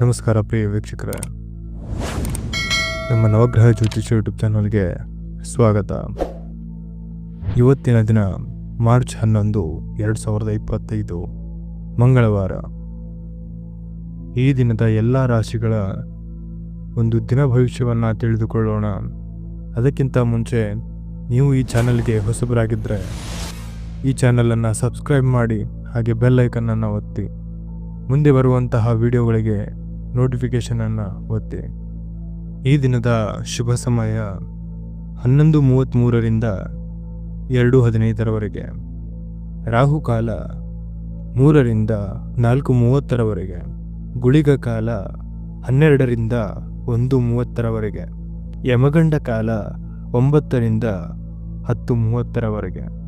ನಮಸ್ಕಾರ ಪ್ರಿಯ ವೀಕ್ಷಕರೇ. ನಮ್ಮ ನವಗ್ರಹ ಜ್ಯೋತಿಷ ಯೂಟ್ಯೂಬ್ ಚಾನಲ್ಗೆ ಸ್ವಾಗತ. ಇವತ್ತಿನ ದಿನ ಮಾರ್ಚ್ ಹನ್ನೊಂದು, ಎರಡು ಸಾವಿರದ ಇಪ್ಪತ್ತೈದು, ಮಂಗಳವಾರ. ಈ ದಿನದ ಎಲ್ಲ ರಾಶಿಗಳ ಒಂದು ದಿನ ಭವಿಷ್ಯವನ್ನು ತಿಳಿದುಕೊಳ್ಳೋಣ. ಅದಕ್ಕಿಂತ ಮುಂಚೆ ನೀವು ಈ ಚಾನಲ್ಗೆ ಹೊಸಬರಾಗಿದ್ದರೆ ಈ ಚಾನಲನ್ನು ಸಬ್ಸ್ಕ್ರೈಬ್ ಮಾಡಿ ಹಾಗೆ ಬೆಲ್ ಐಕನ್ನನ್ನು ಒತ್ತಿ. ಮುಂದೆ ಬರುವಂತಹ ವಿಡಿಯೋಗಳಿಗೆ ನೋಟಿಫಿಕೇಷನನ್ನು ಒತ್ತಿ. ಈ ದಿನದ ಶುಭ ಸಮಯ ಹನ್ನೊಂದು ಮೂವತ್ತ್ಮೂರರಿಂದ ಎರಡು ಹದಿನೈದರವರೆಗೆ. ರಾಹುಕಾಲ ಮೂರರಿಂದ ನಾಲ್ಕು ಮೂವತ್ತರವರೆಗೆ. ಗುಳಿಗ ಕಾಲ ಹನ್ನೆರಡರಿಂದ ಒಂದು ಮೂವತ್ತರವರೆಗೆ. ಯಮಗಂಡ ಕಾಲ ಒಂಬತ್ತರಿಂದ ಹತ್ತು ಮೂವತ್ತರವರೆಗೆ.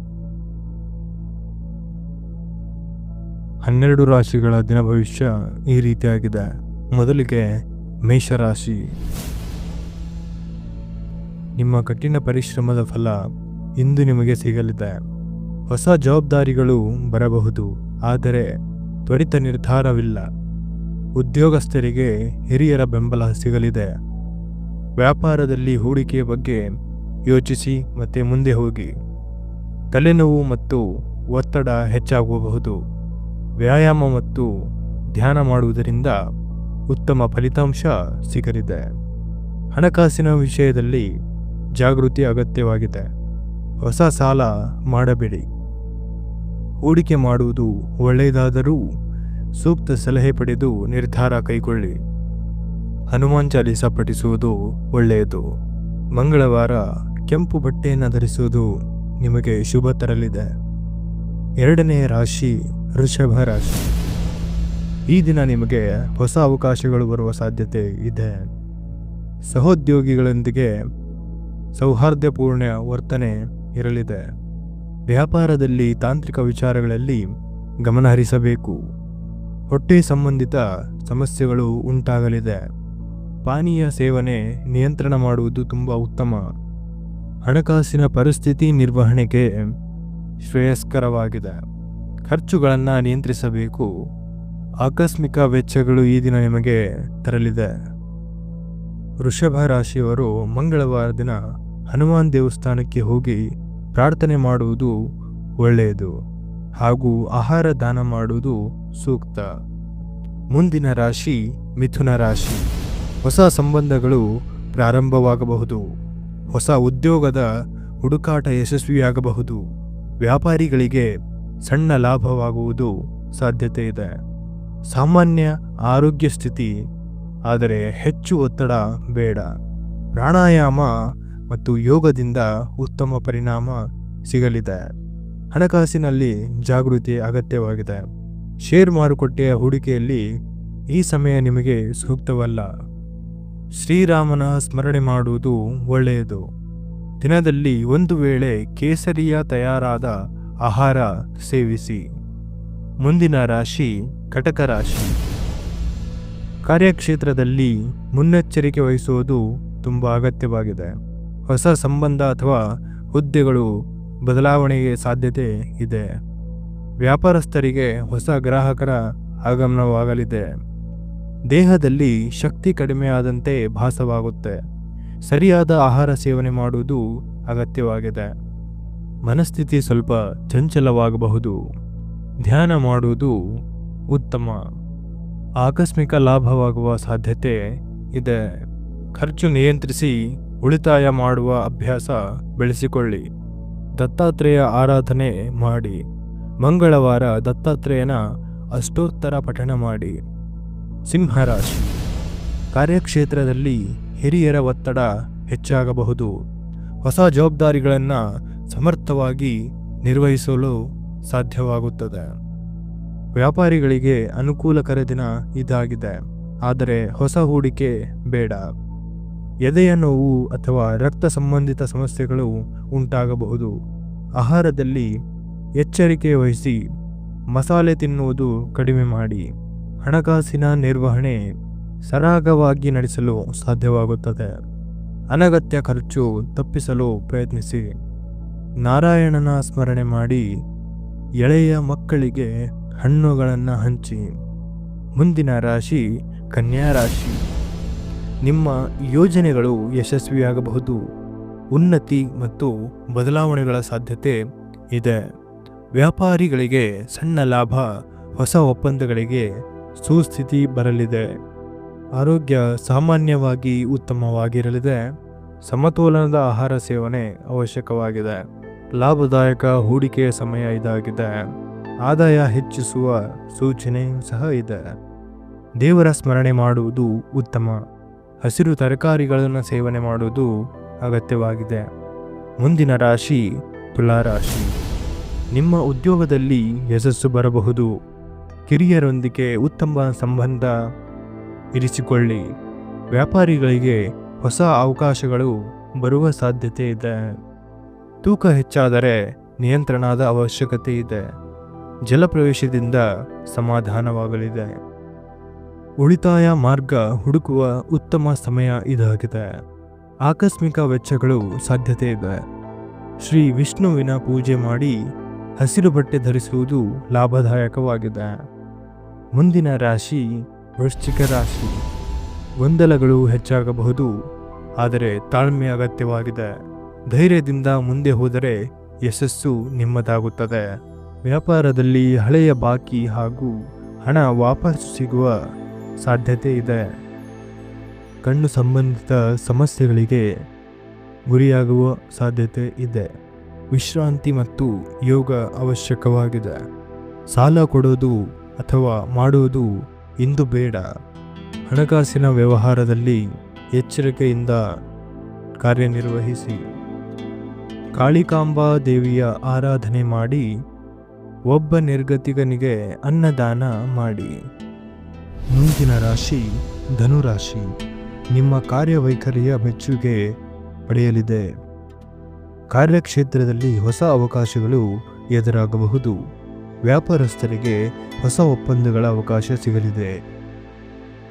ಹನ್ನೆರಡು ರಾಶಿಗಳ ದಿನ ಭವಿಷ್ಯ ಈ ರೀತಿಯಾಗಿದೆ. ಮೊದಲಿಗೆ ಮೇಷರಾಶಿ. ನಿಮ್ಮ ಕಠಿಣ ಪರಿಶ್ರಮದ ಫಲ ಇಂದು ನಿಮಗೆ ಸಿಗಲಿದೆ. ಹೊಸ ಜವಾಬ್ದಾರಿಗಳು ಬರಬಹುದು, ಆದರೆ ತ್ವರಿತ ನಿರ್ಧಾರವಿಲ್ಲ. ಉದ್ಯೋಗಸ್ಥರಿಗೆ ಹಿರಿಯರ ಬೆಂಬಲ ಸಿಗಲಿದೆ. ವ್ಯಾಪಾರದಲ್ಲಿ ಹೂಡಿಕೆಯ ಬಗ್ಗೆ ಯೋಚಿಸಿ ಮತ್ತೆ ಮುಂದೆ ಹೋಗಿ. ತಲೆನೋವು ಮತ್ತು ಒತ್ತಡ ಹೆಚ್ಚಾಗಬಹುದು. ವ್ಯಾಯಾಮ ಮತ್ತು ಧ್ಯಾನ ಮಾಡುವುದರಿಂದ ಉತ್ತಮ ಫಲಿತಾಂಶ ಸಿಗಲಿದೆ. ಹಣಕಾಸಿನ ವಿಷಯದಲ್ಲಿ ಜಾಗೃತಿ ಅಗತ್ಯವಾಗಿದೆ. ಹೊಸ ಸಾಲ ಮಾಡಬೇಡಿ. ಹೂಡಿಕೆ ಮಾಡುವುದು ಒಳ್ಳೆಯದಾದರೂ ಸೂಕ್ತ ಸಲಹೆ ಪಡೆದು ನಿರ್ಧಾರ ಕೈಗೊಳ್ಳಿ. ಹನುಮಾನ್ ಚಾಲೀಸ ಪಠಿಸುವುದು ಒಳ್ಳೆಯದು. ಮಂಗಳವಾರ ಕೆಂಪು ಬಟ್ಟೆಯನ್ನು ಧರಿಸುವುದು ನಿಮಗೆ ಶುಭ ತರಲಿದೆ. ಎರಡನೇ ರಾಶಿ, ವೃಷಭ ರಾಶಿ. ಈ ದಿನ ನಿಮಗೆ ಹೊಸ ಅವಕಾಶಗಳು ಬರುವ ಸಾಧ್ಯತೆ ಇದೆ. ಸಹೋದ್ಯೋಗಿಗಳೊಂದಿಗೆ ಸೌಹಾರ್ದಪೂರ್ಣ ವರ್ತನೆ ಇರಲಿದೆ. ವ್ಯಾಪಾರದಲ್ಲಿ ತಾಂತ್ರಿಕ ವಿಚಾರಗಳಲ್ಲಿ ಗಮನಹರಿಸಬೇಕು ಹೊಟ್ಟೆ ಸಂಬಂಧಿತ ಸಮಸ್ಯೆಗಳು ಉಂಟಾಗಲಿದೆ. ಪಾನೀಯ ಸೇವನೆ, ನಿಯಂತ್ರಣ ಮಾಡುವುದು ತುಂಬ ಉತ್ತಮ. ಹಣಕಾಸಿನ ಪರಿಸ್ಥಿತಿ ನಿರ್ವಹಣೆಗೆ ಶ್ರೇಯಸ್ಕರವಾಗಿದೆ. ಖರ್ಚುಗಳನ್ನು ನಿಯಂತ್ರಿಸಬೇಕು. ಆಕಸ್ಮಿಕ ವೆಚ್ಚಗಳು ಈ ದಿನ ನಿಮಗೆ ತರಲಿದೆ. ವೃಷಭ ರಾಶಿಯವರು ಮಂಗಳವಾರ ದಿನ ಹನುಮಾನ್ ದೇವಸ್ಥಾನಕ್ಕೆ ಹೋಗಿ ಪ್ರಾರ್ಥನೆ ಮಾಡುವುದು ಒಳ್ಳೆಯದು ಹಾಗೂ ಆಹಾರ ದಾನ ಮಾಡುವುದು ಸೂಕ್ತ. ಮುಂದಿನ ರಾಶಿ ಮಿಥುನ ರಾಶಿ. ಹೊಸ ಸಂಬಂಧಗಳು ಪ್ರಾರಂಭವಾಗಬಹುದು. ಹೊಸ ಉದ್ಯೋಗದ ಹುಡುಕಾಟ ಯಶಸ್ವಿಯಾಗಬಹುದು. ವ್ಯಾಪಾರಿಗಳಿಗೆ ಸಣ್ಣ ಲಾಭವಾಗುವುದು ಸಾಧ್ಯತೆ ಇದೆ. ಸಾಮಾನ್ಯ ಆರೋಗ್ಯ ಸ್ಥಿತಿ, ಆದರೆ ಹೆಚ್ಚು ಒತ್ತಡ ಬೇಡ. ಪ್ರಾಣಾಯಾಮ ಮತ್ತು ಯೋಗದಿಂದ ಉತ್ತಮ ಪರಿಣಾಮ ಸಿಗಲಿದೆ. ಹಣಕಾಸಿನಲ್ಲಿ ಜಾಗೃತಿ ಅಗತ್ಯವಾಗಿದೆ. ಶೇರ್ ಮಾರುಕಟ್ಟೆಯ ಹೂಡಿಕೆಯಲ್ಲಿ ಈ ಸಮಯ ನಿಮಗೆ ಸೂಕ್ತವಲ್ಲ. ಶ್ರೀರಾಮನ ಸ್ಮರಣೆ ಮಾಡುವುದು ಒಳ್ಳೆಯದು. ದಿನದಲ್ಲಿ ಒಂದು ವೇಳೆ ಕೇಸರಿಯ ತಯಾರಾದ ಆಹಾರ ಸೇವಿಸಿ. ಮುಂದಿನ ರಾಶಿ ಕಟಕ ರಾಶಿ. ಕಾರ್ಯಕ್ಷೇತ್ರದಲ್ಲಿ ಮುನ್ನೆಚ್ಚರಿಕೆ ವಹಿಸುವುದು ತುಂಬ ಅಗತ್ಯವಾಗಿದೆ. ಹೊಸ ಸಂಬಂಧ ಅಥವಾ ಹುದ್ದೆಗಳು ಬದಲಾವಣೆಗೆ ಸಾಧ್ಯತೆ ಇದೆ. ವ್ಯಾಪಾರಸ್ಥರಿಗೆ ಹೊಸ ಗ್ರಾಹಕರ ಆಗಮನವಾಗಲಿದೆ. ದೇಹದಲ್ಲಿ ಶಕ್ತಿ ಕಡಿಮೆಯಾದಂತೆ ಭಾಸವಾಗುತ್ತೆ. ಸರಿಯಾದ ಆಹಾರ ಸೇವನೆ ಮಾಡುವುದು ಅಗತ್ಯವಾಗಿದೆ. ಮನಸ್ಥಿತಿ ಸ್ವಲ್ಪ ಚಂಚಲವಾಗಬಹುದು. ಧ್ಯಾನ ಮಾಡುವುದು ಉತ್ತಮ. ಆಕಸ್ಮಿಕ ಲಾಭವಾಗುವ ಸಾಧ್ಯತೆ ಇದೆ. ಖರ್ಚು ನಿಯಂತ್ರಿಸಿ ಉಳಿತಾಯ ಮಾಡುವ ಅಭ್ಯಾಸ ಬೆಳೆಸಿಕೊಳ್ಳಿ. ದತ್ತಾತ್ರೇಯ ಆರಾಧನೆ ಮಾಡಿ. ಮಂಗಳವಾರ ದತ್ತಾತ್ರೇಯನ ಅಷ್ಟೋತ್ತರ ಪಠಣ ಮಾಡಿ. ಸಿಂಹರಾಶಿ. ಕಾರ್ಯಕ್ಷೇತ್ರದಲ್ಲಿ ಹಿರಿಯರ ಒತ್ತಡ ಹೆಚ್ಚಾಗಬಹುದು. ಹೊಸ ಜವಾಬ್ದಾರಿಗಳನ್ನು ಸಮರ್ಥವಾಗಿ ನಿರ್ವಹಿಸಲು ಸಾಧ್ಯವಾಗುತ್ತದೆ. ವ್ಯಾಪಾರಿಗಳಿಗೆ ಅನುಕೂಲಕರ ದಿನ ಇದಾಗಿದೆ. ಆದರೆ ಹೊಸ ಹೂಡಿಕೆ ಬೇಡ. ಎದೆಯ ನೋವು ಅಥವಾ ರಕ್ತ ಸಂಬಂಧಿತ ಸಮಸ್ಯೆಗಳು ಉಂಟಾಗಬಹುದು. ಆಹಾರದಲ್ಲಿ ಎಚ್ಚರಿಕೆ ವಹಿಸಿ ಮಸಾಲೆ ತಿನ್ನುವುದು ಕಡಿಮೆ ಮಾಡಿ. ಹಣಕಾಸಿನ ನಿರ್ವಹಣೆ ಸರಾಗವಾಗಿ ನಡೆಸಲು ಸಾಧ್ಯವಾಗುತ್ತದೆ. ಅನಗತ್ಯ ಖರ್ಚು ತಪ್ಪಿಸಲು ಪ್ರಯತ್ನಿಸಿ. ನಾರಾಯಣನ ಸ್ಮರಣೆ ಮಾಡಿ ಎಳೆಯ ಮಕ್ಕಳಿಗೆ ಹಣ್ಣುಗಳನ್ನು ಹಂಚಿ ಮುಂದಿನ ರಾಶಿ, ಕನ್ಯಾ ರಾಶಿ. ನಿಮ್ಮ ಯೋಜನೆಗಳು ಯಶಸ್ವಿಯಾಗಬಹುದು. ಉನ್ನತಿ ಮತ್ತು ಬದಲಾವಣೆಗಳ ಸಾಧ್ಯತೆ ಇದೆ. ವ್ಯಾಪಾರಿಗಳಿಗೆ ಸಣ್ಣ ಲಾಭ, ಹೊಸ ಒಪ್ಪಂದಗಳಿಗೆ ಸುಸ್ಥಿತಿ ಬರಲಿದೆ. ಆರೋಗ್ಯ ಸಾಮಾನ್ಯವಾಗಿ ಉತ್ತಮವಾಗಿರಲಿದೆ. ಸಮತೋಲನದ ಆಹಾರ ಸೇವನೆ ಅವಶ್ಯಕವಾಗಿದೆ. ಲಾಭದಾಯಕ ಹೂಡಿಕೆಯ ಸಮಯ ಇದಾಗಿದೆ. ಆದಾಯ ಹೆಚ್ಚಿಸುವ ಸೂಚನೆಯೂ ಸಹ ಇದೆ. ದೇವರ ಸ್ಮರಣೆ ಮಾಡುವುದು ಉತ್ತಮ. ಹಸಿರು ತರಕಾರಿಗಳನ್ನು ಸೇವನೆ ಮಾಡುವುದು ಅಗತ್ಯವಾಗಿದೆ. ಮುಂದಿನ ರಾಶಿ ತುಲಾರಾಶಿ. ನಿಮ್ಮ ಉದ್ಯೋಗದಲ್ಲಿ ಯಶಸ್ಸು ಬರಬಹುದು. ಕಿರಿಯರೊಂದಿಗೆ ಉತ್ತಮ ಸಂಬಂಧ ಇರಿಸಿಕೊಳ್ಳಿ. ವ್ಯಾಪಾರಿಗಳಿಗೆ ಹೊಸ ಅವಕಾಶಗಳು ಬರುವ ಸಾಧ್ಯತೆ ಇದೆ. ತೂಕ ಹೆಚ್ಚಾದರೆ ನಿಯಂತ್ರಣದ ಅವಶ್ಯಕತೆ ಇದೆ. ಜಲಪ್ರವೇಶದಿಂದ ಸಮಾಧಾನವಾಗಲಿದೆ. ಉಳಿತಾಯ ಮಾರ್ಗ ಹುಡುಕುವ ಉತ್ತಮ ಸಮಯ ಇದಾಗಿದೆ. ಆಕಸ್ಮಿಕ ವೆಚ್ಚಗಳು ಸಾಧ್ಯತೆ ಇದೆ. ಶ್ರೀ ವಿಷ್ಣುವಿನ ಪೂಜೆ ಮಾಡಿ ಹಸಿರು ಬಟ್ಟೆ ಧರಿಸುವುದು ಲಾಭದಾಯಕವಾಗಿದೆ. ಮುಂದಿನ ರಾಶಿ ವೃಶ್ಚಿಕ ರಾಶಿ. ಗೊಂದಲಗಳು ಹೆಚ್ಚಾಗಬಹುದು, ಆದರೆ ತಾಳ್ಮೆ ಅಗತ್ಯವಾಗಿದೆ. ಧೈರ್ಯದಿಂದ ಮುಂದೆ ಹೋದರೆ ಯಶಸ್ಸು ನಿಮ್ಮದಾಗುತ್ತದೆ. ವ್ಯಾಪಾರದಲ್ಲಿ ಹಳೆಯ ಬಾಕಿ ಹಾಗೂ ಹಣ ವಾಪಸ್ ಸಿಗುವ ಸಾಧ್ಯತೆ ಇದೆ. ಕಣ್ಣು ಸಂಬಂಧಿತ ಸಮಸ್ಯೆಗಳಿಗೆ ಗುರಿಯಾಗುವ ಸಾಧ್ಯತೆ ಇದೆ. ವಿಶ್ರಾಂತಿ ಮತ್ತು ಯೋಗ ಅವಶ್ಯಕವಾಗಿದೆ. ಸಾಲ ಕೊಡೋದು ಅಥವಾ ಮಾಡುವುದು ಇಂದು ಬೇಡ. ಹಣಕಾಸಿನ ವ್ಯವಹಾರದಲ್ಲಿ ಎಚ್ಚರಿಕೆಯಿಂದ ಕಾರ್ಯನಿರ್ವಹಿಸಿ. ಕಾಳಿಕಾಂಬಾ ದೇವಿಯ ಆರಾಧನೆ ಮಾಡಿ ಒಬ್ಬ ನಿರ್ಗತಿಗನಿಗೆ ಅನ್ನದಾನ ಮಾಡಿ. ಮುಂದಿನ ರಾಶಿ ಧನುರಾಶಿ. ನಿಮ್ಮ ಕಾರ್ಯವೈಖರಿಯ ಮೆಚ್ಚುಗೆ ಪಡೆಯಲಿದೆ. ಕಾರ್ಯಕ್ಷೇತ್ರದಲ್ಲಿ ಹೊಸ ಅವಕಾಶಗಳು ಎದುರಾಗಬಹುದು. ವ್ಯಾಪಾರಸ್ಥರಿಗೆ ಹೊಸ ಒಪ್ಪಂದಗಳ ಅವಕಾಶ ಸಿಗಲಿದೆ.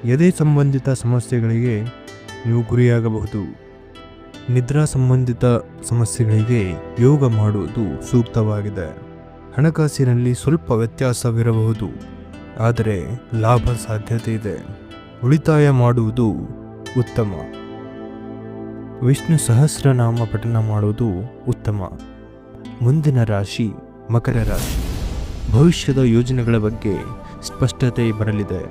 ಎದೆ ಸಂಬಂಧಿತ ಸಮಸ್ಯೆಗಳಿಗೆ ನೀವು ಗುರಿಯಾಗಬಹುದು. ನಿದ್ರಾ ಸಂಬಂಧಿತ ಸಮಸ್ಯೆಗಳಿಗೆ ಯೋಗ ಮಾಡುವುದು ಸೂಕ್ತವಾಗಿದೆ. ಹಣಕಾಸಿನಲ್ಲಿ ಸ್ವಲ್ಪ ವ್ಯತ್ಯಾಸವಿರಬಹುದು, ಆದರೆ ಲಾಭ ಸಾಧ್ಯತೆ ಇದೆ. ಉಳಿತಾಯ ಮಾಡುವುದು ಉತ್ತಮ. ವಿಷ್ಣು ಸಹಸ್ರನಾಮ ಪಠನ ಮಾಡುವುದು ಉತ್ತಮ. ಮುಂದಿನ ರಾಶಿ ಮಕರ ರಾಶಿ. ಭವಿಷ್ಯದ ಯೋಜನೆಗಳ ಬಗ್ಗೆ ಸ್ಪಷ್ಟತೆ ಬರಲಿದೆ.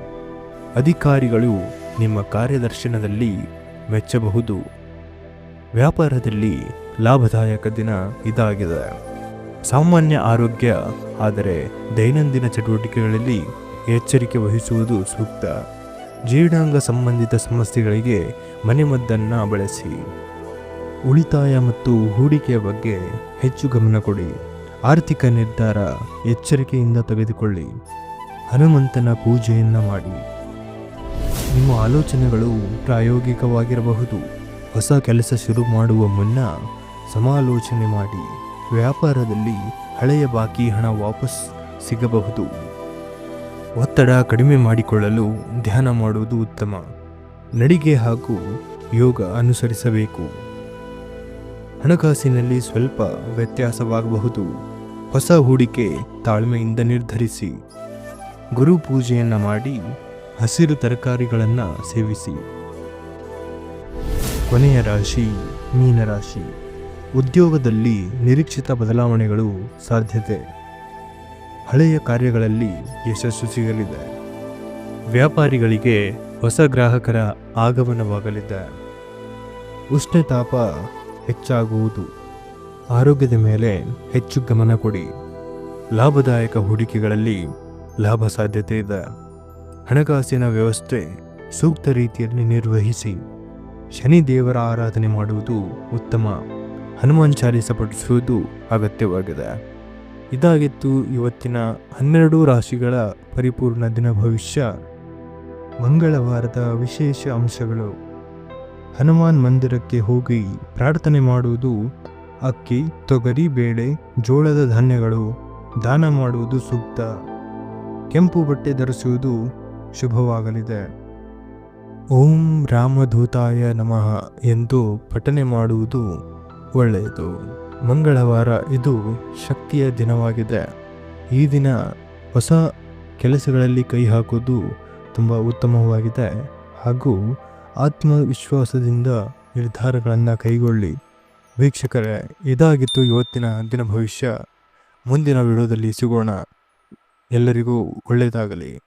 ಅಧಿಕಾರಿಗಳು ನಿಮ್ಮ ಕಾರ್ಯದರ್ಶನದಲ್ಲಿ ಮೆಚ್ಚಬಹುದು. ವ್ಯಾಪಾರದಲ್ಲಿ ಲಾಭದಾಯಕ ದಿನ ಇದಾಗಿದೆ. ಸಾಮಾನ್ಯ ಆರೋಗ್ಯ, ಆದರೆ ದೈನಂದಿನ ಚಟುವಟಿಕೆಗಳಲ್ಲಿ ಎಚ್ಚರಿಕೆ ವಹಿಸುವುದು ಸೂಕ್ತ. ಜೀರ್ಣಾಂಗ ಸಂಬಂಧಿತ ಸಮಸ್ಯೆಗಳಿಗೆ ಮನೆಮದ್ದನ್ನು ಬಳಸಿ. ಉಳಿತಾಯ ಮತ್ತು ಹೂಡಿಕೆಯ ಬಗ್ಗೆ ಹೆಚ್ಚು ಗಮನ ಕೊಡಿ. ಆರ್ಥಿಕ ನಿರ್ಧಾರ ಎಚ್ಚರಿಕೆಯಿಂದ ತೆಗೆದುಕೊಳ್ಳಿ. ಹನುಮಂತನ ಪೂಜೆಯನ್ನು ಮಾಡಿ. ನಿಮ್ಮ ಆಲೋಚನೆಗಳು ಪ್ರಾಯೋಗಿಕವಾಗಿರಬಹುದು. ಹೊಸ ಕೆಲಸ ಶುರು ಮಾಡುವ ಮುನ್ನ ಸಮಾಲೋಚನೆ ಮಾಡಿ. ವ್ಯಾಪಾರದಲ್ಲಿ ಹಳೆಯ ಬಾಕಿ ಹಣ ವಾಪಸ್ ಸಿಗಬಹುದು. ಒತ್ತಡ ಕಡಿಮೆ ಮಾಡಿಕೊಳ್ಳಲು ಧ್ಯಾನ ಮಾಡುವುದು ಉತ್ತಮ. ನಡಿಗೆ ಹಾಗೂ ಯೋಗ ಅನುಸರಿಸಬೇಕು. ಹಣಕಾಸಿನಲ್ಲಿ ಸ್ವಲ್ಪ ವ್ಯತ್ಯಾಸವಾಗಬಹುದು. ಹೊಸ ಹೂಡಿಕೆ ತಾಳ್ಮೆಯಿಂದ ನಿರ್ಧರಿಸಿ. ಗುರು ಪೂಜೆಯನ್ನು ಮಾಡಿ ಹಸಿರು ತರಕಾರಿಗಳನ್ನು ಸೇವಿಸಿ. ಕೊನೆಯ ರಾಶಿ ಮೀನರಾಶಿ. ಉದ್ಯೋಗದಲ್ಲಿ ನಿರೀಕ್ಷಿತ ಬದಲಾವಣೆಗಳು ಸಾಧ್ಯತೆ. ಹಳೆಯ ಕಾರ್ಯಗಳಲ್ಲಿ ಯಶಸ್ಸು ಸಿಗಲಿದೆ. ವ್ಯಾಪಾರಿಗಳಿಗೆ ಹೊಸ ಗ್ರಾಹಕರ ಆಗಮನವಾಗಲಿದೆ. ಉಷ್ಣತಾಪ ಹೆಚ್ಚಾಗುವುದು. ಆರೋಗ್ಯದ ಮೇಲೆ ಹೆಚ್ಚು ಗಮನ ಕೊಡಿ. ಲಾಭದಾಯಕ ಹೂಡಿಕೆಗಳಲ್ಲಿ ಲಾಭ ಸಾಧ್ಯತೆ ಇದೆ. ಹಣಕಾಸಿನ ವ್ಯವಸ್ಥೆ ಸೂಕ್ತ ರೀತಿಯಲ್ಲಿ ನಿರ್ವಹಿಸಿ. ಶನಿ ದೇವರ ಆರಾಧನೆ ಮಾಡುವುದು ಉತ್ತಮ. ಹನುಮಾನ್ ಚಾಲೀಸ ಪಠಿಸುವುದು ಅಗತ್ಯವಾಗಿದೆ. ಇದಾಗಿತ್ತು ಇವತ್ತಿನ ಹನ್ನೆರಡು ರಾಶಿಗಳ ಪರಿಪೂರ್ಣ ದಿನ ಭವಿಷ್ಯ. ಮಂಗಳವಾರದ ವಿಶೇಷ ಅಂಶಗಳು. ಹನುಮಾನ್ ಮಂದಿರಕ್ಕೆ ಹೋಗಿ ಪ್ರಾರ್ಥನೆ ಮಾಡುವುದು, ಅಕ್ಕಿ, ತೊಗರಿ, ಬೇಳೆ, ಜೋಳದ ಧಾನ್ಯಗಳು, ದಾನ ಮಾಡುವುದು ಸೂಕ್ತ. ಕೆಂಪು ಬಟ್ಟೆ ಧರಿಸುವುದು ಶುಭವಾಗಲಿದೆ. ಓಂ ರಾಮಧೂತಾಯ ನಮಃ ಎಂದು ಪಠನೆ ಮಾಡುವುದು ಒಳ್ಳೆಯದು. ಮಂಗಳವಾರ ಇದು ಶಕ್ತಿಯ ದಿನವಾಗಿದೆ. ಈ ದಿನ ಹೊಸ ಕೆಲಸಗಳಲ್ಲಿ ಕೈ ಹಾಕೋದು ತುಂಬ ಉತ್ತಮವಾಗಿದೆ. ಹಾಗೂ ಆತ್ಮವಿಶ್ವಾಸದಿಂದ ನಿರ್ಧಾರಗಳನ್ನು ಕೈಗೊಳ್ಳಿ. ವೀಕ್ಷಕರೇ, ಇದಾಗಿತ್ತು ಇವತ್ತಿನ ದಿನ ಭವಿಷ್ಯ. ಮುಂದಿನ ವಿಡಿಯೋದಲ್ಲಿ ಸಿಗೋಣ. ಎಲ್ಲರಿಗೂ ಒಳ್ಳೆಯದಾಗಲಿ.